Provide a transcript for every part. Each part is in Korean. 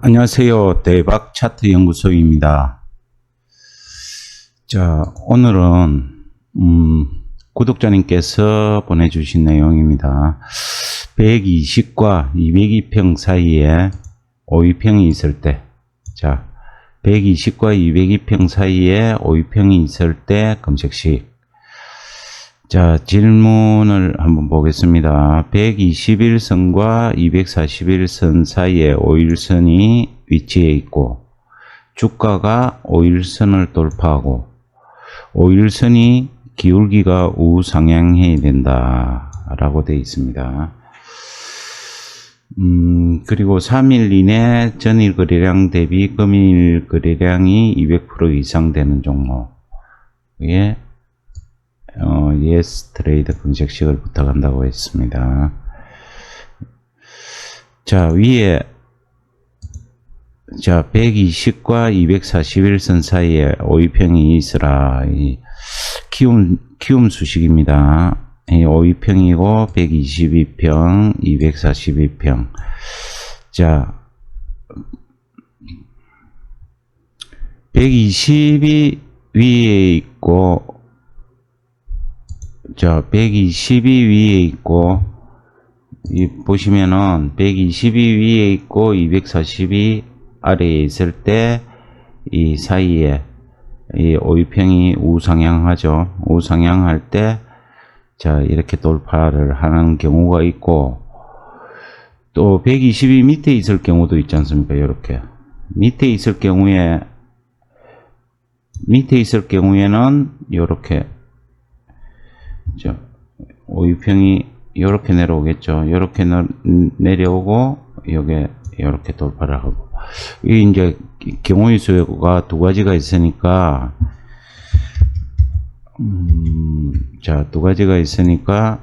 안녕하세요. 대박 차트 연구소입니다. 자, 오늘은, 음, 구독자님께서 보내주신 내용입니다. 120과 202평 사이에 5위평이 있을 때, 자, 120과 202평 사이에 5위평이 있을 때 검색식. 자, 질문을 한번 보겠습니다. 121선과 241선 사이에 5일선이 위치해 있고, 주가가 5일선을 돌파하고, 5일선이 기울기가 우상향해야 된다. 라고 되어 있습니다. 음, 그리고 3일 이내 전일 거래량 대비 금일 거래량이 200% 이상 되는 종목에 어, 예스 트레이드 검색식을 부탁한다고 했습니다. 자, 위에 자, 120과 241선 사이에 5위평이 있으라. 이 키움, 키움 수식입니다. 이 5위평이고 122평, 242평. 자, 120이 위에 있고 자, 120이 위에 있고, 이 보시면은 120이 위에 있고 240이 아래에 있을 때 이 사이에 이 오이평이 우상향하죠. 우상향할 때 자, 이렇게 돌파를 하는 경우가 있고 또 120이 밑에 있을 경우도 있지 않습니까? 이렇게 밑에 있을 경우에 밑에 있을 경우에는 이렇게 자, 오유평이 이렇게 내려오겠죠. 이렇게 내려오고 여기 이렇게 돌파를 하고 이 이제 경우의 수가 두 가지가 있으니까 음, 자, 두 가지가 있으니까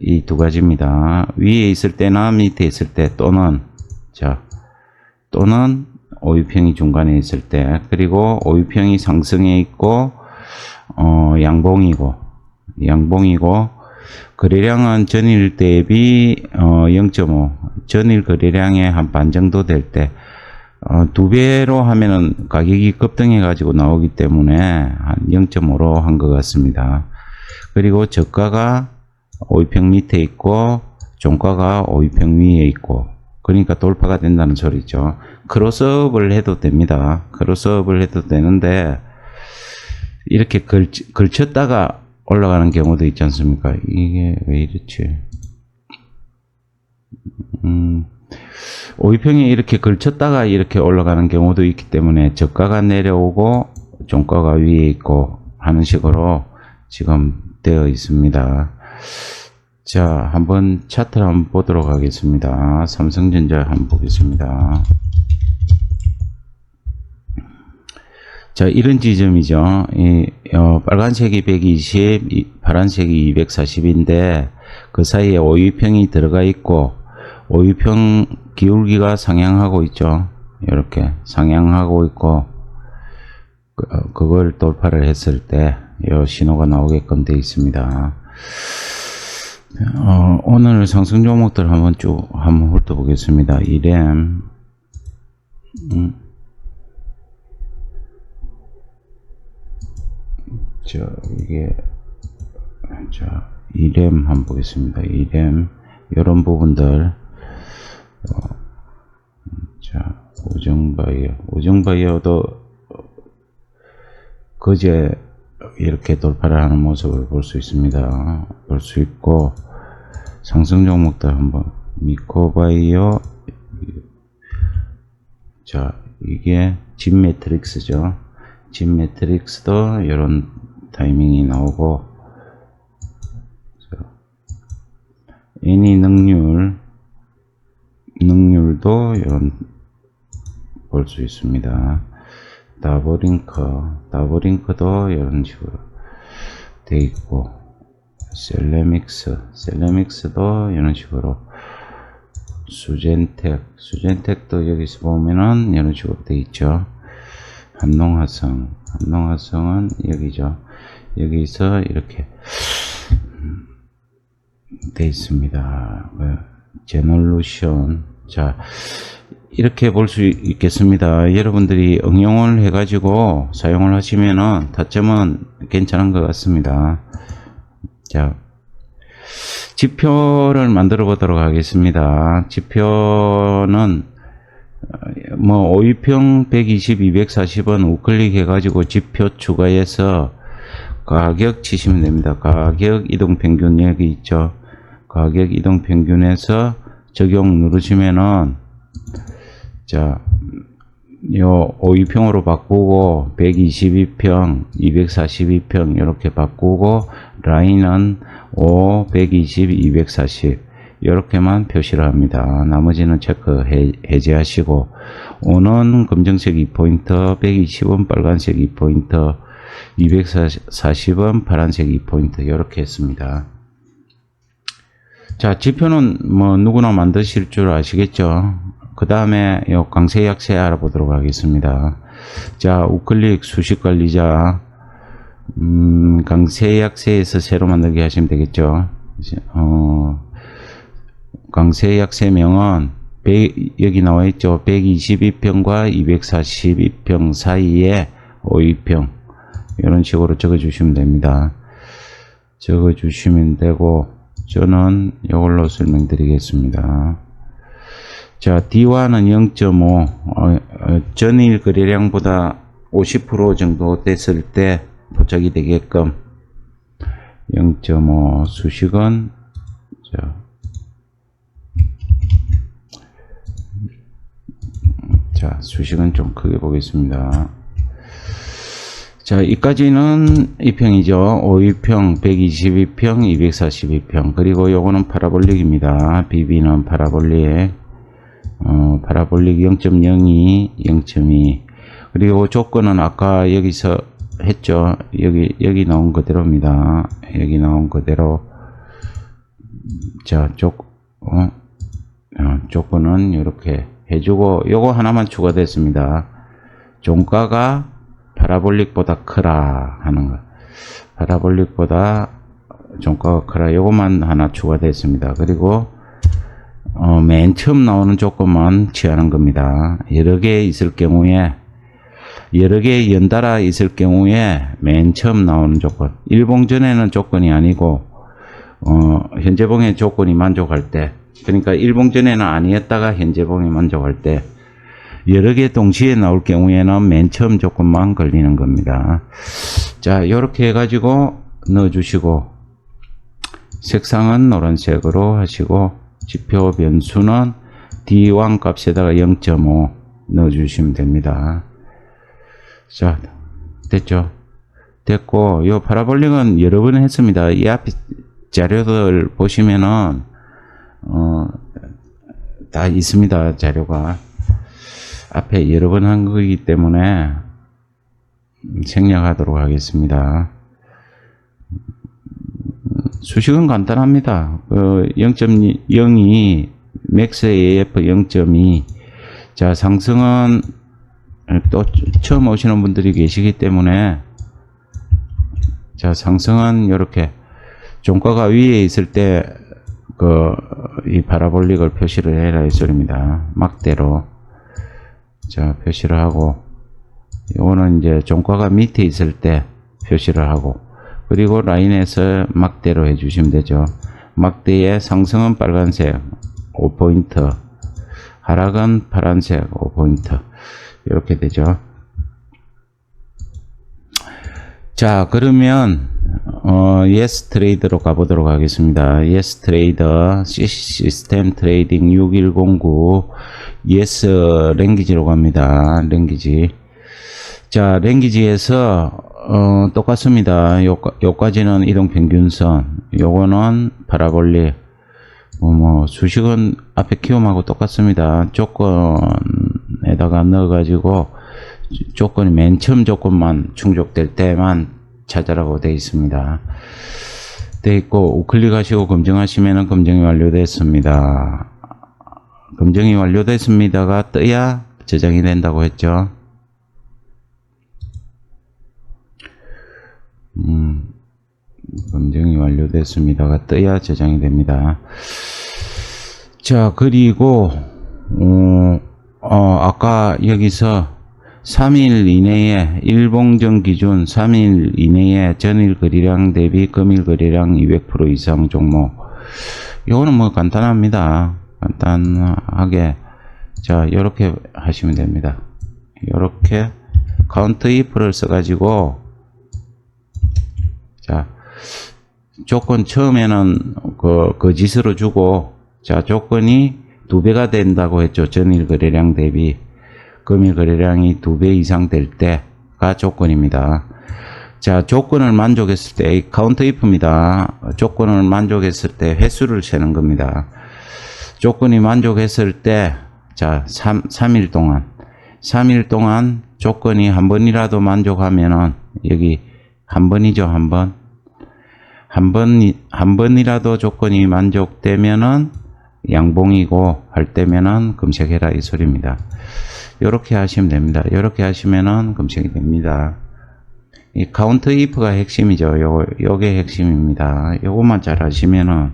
이 두 가지입니다. 위에 있을 때나 밑에 있을 때 또는 자, 또는 오유평이 중간에 있을 때 그리고 오유평이 상승해 있고 어, 양봉이고 양봉이고 거래량은 전일 대비 어, 0.5 전일 거래량의 한 반 정도 될 때 어, 두 배로 하면은 가격이 급등해 가지고 나오기 때문에 한 0.5로 한 것 같습니다. 그리고 저가가 5위평 밑에 있고 종가가 5위평 위에 있고 그러니까 돌파가 된다는 소리죠. 크로스업을 해도 됩니다. 크로스업을 해도 되는데 이렇게 걸, 걸쳤다가 올라가는 경우도 있지 않습니까? 이게 왜 이렇지? 음, 오이평이 이렇게 걸쳤다가 이렇게 올라가는 경우도 있기 때문에 저가가 내려오고 종가가 위에 있고 하는 식으로 지금 되어 있습니다. 자, 한번 차트를 한번 보도록 하겠습니다. 삼성전자 한번 보겠습니다. 자, 이런 지점이죠. 이, 어, 빨간색이 120, 이, 파란색이 240인데, 그 사이에 오유평이 들어가 있고, 오유평 기울기가 상향하고 있죠. 이렇게 상향하고 있고, 그, 어, 그걸 돌파를 했을 때, 이 신호가 나오게끔 되어 있습니다. 어, 오늘 상승 종목들 한번 쭉 한번 훑어보겠습니다. 이램, 음. 자, 이게, 자, 이램 한번 보겠습니다. 이램, 이런 부분들, 어, 자, 오정바이어. 오정바이어도 그제 이렇게 돌파를 하는 모습을 볼 수 있습니다. 볼 수 있고, 상승 종목들 한번, 미코바이어, 자, 이게 진 매트릭스죠. 진 매트릭스도 이런 타이밍이 나오고 애니 능률 능률도 이런 볼 수 있습니다. 다브링커 다브링커도 이런 식으로 돼 있고 셀레믹스 셀레믹스도 이런 식으로 수젠텍 수젠텍도 여기서 보면은 이런 식으로 돼 있죠. 한농화성 한농화성은 여기죠. 여기서 이렇게 음, 돼 있습니다. 제널루션. 자, 이렇게 볼 수 있겠습니다. 여러분들이 응용을 해가지고 사용을 하시면은 타점은 괜찮은 것 같습니다. 자, 지표를 만들어 보도록 하겠습니다. 지표는 어, 뭐 5위평 120, 240은 우클릭 해가지고 지표 추가해서 가격 치시면 됩니다. 가격 이동 평균 여기 있죠. 가격 이동 평균에서 적용 누르시면은 자, 요 5위평으로 바꾸고 122평, 242평 이렇게 바꾸고 라인은 5, 120, 240 이렇게만 표시를 합니다. 나머지는 체크 해, 해제하시고 5는 검정색 2포인트, 120은 빨간색 2포인트, 240은 파란색 2포인트 이렇게 했습니다. 자, 지표는 뭐 누구나 만드실 줄 아시겠죠? 그 다음에 요 강세 약세 알아보도록 하겠습니다. 자, 우클릭 수식 관리자, 음, 강세 약세에서 새로 만들게 하시면 되겠죠. 어, 강세 약세 명은 100, 여기 나와 있죠. 122평과 242평 사이에 5위평. 이런 식으로 적어 주시면 됩니다. 적어 주시면 되고, 저는 이걸로 설명드리겠습니다. 자, D와는 0.5, 어, 어, 전일 거래량보다 50% 정도 됐을 때 포착이 되게끔 0.5 수식은 자, 자, 수식은 좀 크게 보겠습니다. 자, 이까지는 2평이죠. 5위평, 122평, 242평. 그리고 요거는 파라볼릭입니다. BB는 파라볼릭. 어, 파라볼릭 0.02, 0.2. 그리고 조건은 아까 여기서 했죠. 여기, 여기 나온 그대로입니다. 여기 나온 그대로. 자, 조, 어, 어, 조건은 이렇게 해주고, 요거 하나만 추가됐습니다. 종가가 파라볼릭보다 크라 하는 거. 파라볼릭보다 종가가 크라. 요것만 하나 추가됐습니다. 그리고 어, 맨 처음 나오는 조건만 취하는 겁니다. 여러 개 있을 경우에 여러 개 연달아 있을 경우에 맨 처음 나오는 조건. 일봉전에는 조건이 아니고 어, 현재봉의 조건이 만족할 때 그러니까 일봉전에는 아니었다가 현재봉이 만족할 때 여러 개 동시에 나올 경우에는 맨 처음 조건만 걸리는 겁니다. 자, 이렇게 해가지고 넣어주시고 색상은 노란색으로 하시고 지표 변수는 D1 값에다가 0.5 넣어주시면 됩니다. 자, 됐죠? 됐고, 요 파라볼릭은 여러 번 했습니다. 이 앞에 자료들 보시면은, 어, 다 있습니다. 자료가. 앞에 여러 번 한 거기 때문에 생략하도록 하겠습니다. 수식은 간단합니다. 그0.02 맥스 AF 0.2 자, 상승은 또 처음 오시는 분들이 계시기 때문에 자, 상승은 이렇게 종가가 위에 있을 때 그이 파라볼릭을 표시를 해라 이 소리입니다. 막대로 자, 표시를 하고 이거는 이제 종가가 밑에 있을 때 표시를 하고 그리고 라인에서 막대로 해주시면 되죠. 막대의 상승은 빨간색 5포인트, 하락은 파란색 5포인트 이렇게 되죠. 자 그러면 어, 예스 트레이드로 가보도록 하겠습니다. 예스 트레이더 시스템 트레이딩 6109 예스 랭귀지로 갑니다. 랭귀지 자 랭귀지에서 어, 똑같습니다. 요, 요까지는 이동 평균선, 요거는 파라볼릭, 뭐, 뭐, 수식은 앞에 키움하고 똑같습니다. 조건에다가 넣어가지고, 조건이 맨 처음 조건만 충족될 때만 찾으라고 되어 있습니다. 되어 있고 우클릭하시고 검증하시면 검증이 완료됐습니다. 검증이 완료됐습니다가 떠야 저장이 된다고 했죠. 음, 검증이 완료됐습니다가 떠야 저장이 됩니다. 자 그리고 어, 어, 아까 여기서 3일 이내에 일봉정 기준 3일 이내에 전일 거래량 대비 금일 거래량 200% 이상 종목. 이거는 뭐 간단합니다. 간단하게. 자, 이렇게 하시면 됩니다. 이렇게 카운트 if를 써 가지고, 자, 조건 처음에는 그, 그 짓으로 주고, 자, 조건이 두 배가 된다고 했죠. 전일 거래량 대비. 금일 거래량이 두배 이상 될 때가 조건입니다. 자, 조건을 만족했을 때, 이 카운트 if입니다. 조건을 만족했을 때 횟수를 세는 겁니다. 조건이 만족했을 때, 자, 3, 3일 동안, 3일 동안 조건이 한 번이라도 만족하면은, 여기 한 번이죠, 한 번. 한 번, 한 번이라도 조건이 만족되면은 양봉이고 할 때면은 검색해라 이 소리입니다. 이렇게 하시면 됩니다. 이렇게 하시면은 검색이 됩니다. 이 카운트 if가 핵심이죠. 요, 요게 핵심입니다. 요것만 잘 하시면은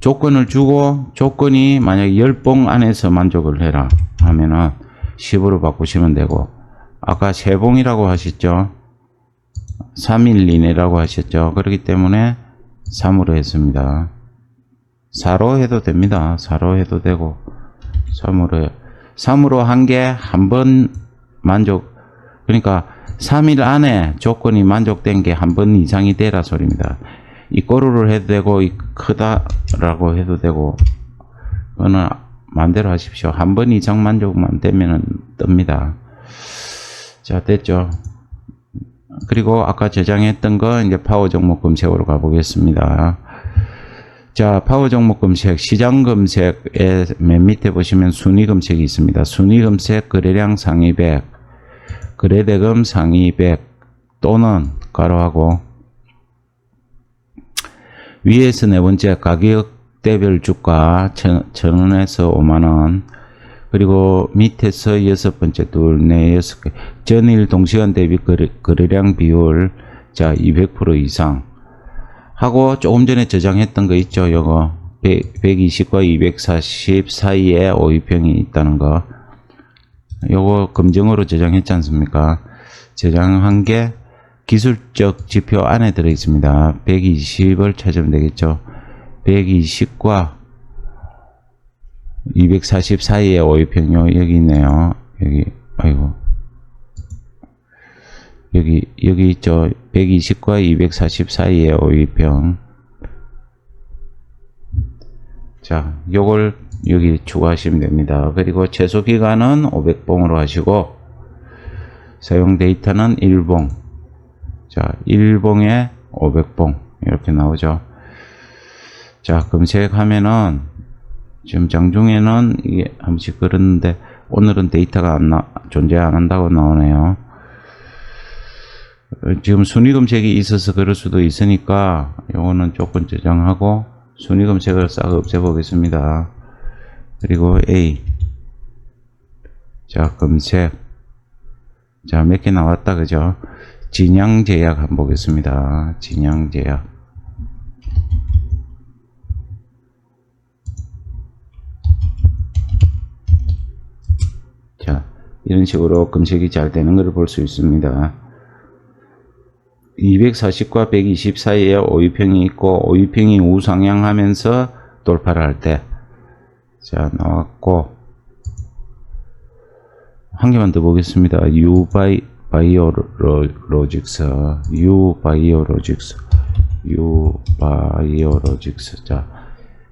조건을 주고 조건이 만약 10봉 안에서 만족을 해라 하면은 10으로 바꾸시면 되고 아까 3봉이라고 하셨죠. 3일 이내라고 하셨죠. 그렇기 때문에 3으로 했습니다. 4로 해도 됩니다. 4로 해도 되고 3으로 3으로 한 개 한 번 만족 그러니까 3일 안에 조건이 만족된 게 한 번 이상이 되라 소리입니다. 이 꼬르를 해도 되고 이 크다라고 해도 되고 그거는 마음대로 하십시오. 한 번 이상 만족만 되면은 뜹니다. 자 됐죠. 그리고 아까 저장했던 거 이제 파워 종목 검색으로 가보겠습니다. 자, 파워 종목 검색, 시장 검색에 맨 밑에 보시면 순위 검색이 있습니다. 순위 검색 거래량 상위 100, 거래대금 상위 100 또는 가로하고 위에서 네 번째 가격대별 주가 천, 천 원에서 5만 원 그리고 밑에서 여섯 번째 둘, 네, 여섯 개. 전일 동시간 대비 거래, 거래량 비율, 자, 200% 이상. 하고, 조금 전에 저장했던 거 있죠, 요거. 100, 120과 240 사이에 오이평이 있다는 거. 요거 검증으로 저장했지 않습니까? 저장한 게 기술적 지표 안에 들어 있습니다. 120을 찾으면 되겠죠. 120과 240 사이에 오이평요 여기 있네요. 여기 아이고 여기 여기 있죠. 120과 240 사이에 오이평. 자, 요걸 여기 추가하시면 됩니다. 그리고 최소 기간은 500봉으로 하시고 사용 데이터는 1봉. 자, 1봉에 500봉 이렇게 나오죠. 자, 검색하면은 지금 장중에는 이게 한 번씩 그랬는데 오늘은 데이터가 안 나, 존재 안 한다고 나오네요. 어, 지금 순위 검색이 있어서 그럴 수도 있으니까 요거는 조건 저장하고 순위 검색을 싹 없애보겠습니다. 그리고 A 자 검색 자 몇 개 나왔다 그죠? 진양 제약 한번 보겠습니다. 진양 제약 자, 이런 식으로 검색이 잘 되는 것을 볼 수 있습니다. 240과 120 사이에 오이평이 있고 오이평이 우상향하면서 돌파를 할 때, 자 나왔고 한 개만 더 보겠습니다. 유바이 바이오로직스, 유바이오로직스, 유바이오로직스. 자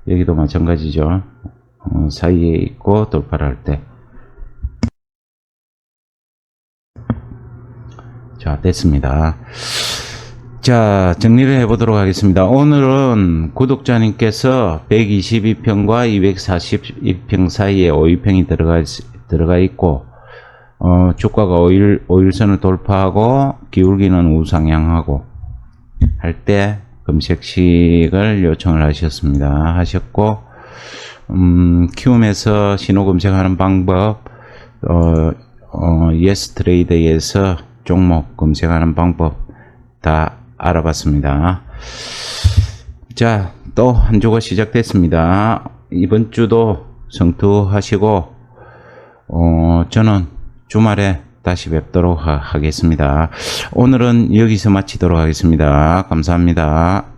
여기도 마찬가지죠. 어, 사이에 있고 돌파를 할 때. 자, 됐습니다. 자, 정리를 해보도록 하겠습니다. 오늘은 구독자님께서 122평과 242평 사이에 5위평이 들어가, 있- 들어가 있고, 어, 주가가 5일, 5일선을 돌파하고, 기울기는 우상향하고, 할 때 검색식을 요청을 하셨습니다. 하셨고, 음, 키움에서 신호 검색하는 방법, 어, 어, 예스 트레이더에서 종목 검색하는 방법 다 알아봤습니다. 자, 또 한 주가 시작됐습니다. 이번 주도 성투하시고, 어, 저는 주말에 다시 뵙도록 하, 하겠습니다. 오늘은 여기서 마치도록 하겠습니다. 감사합니다.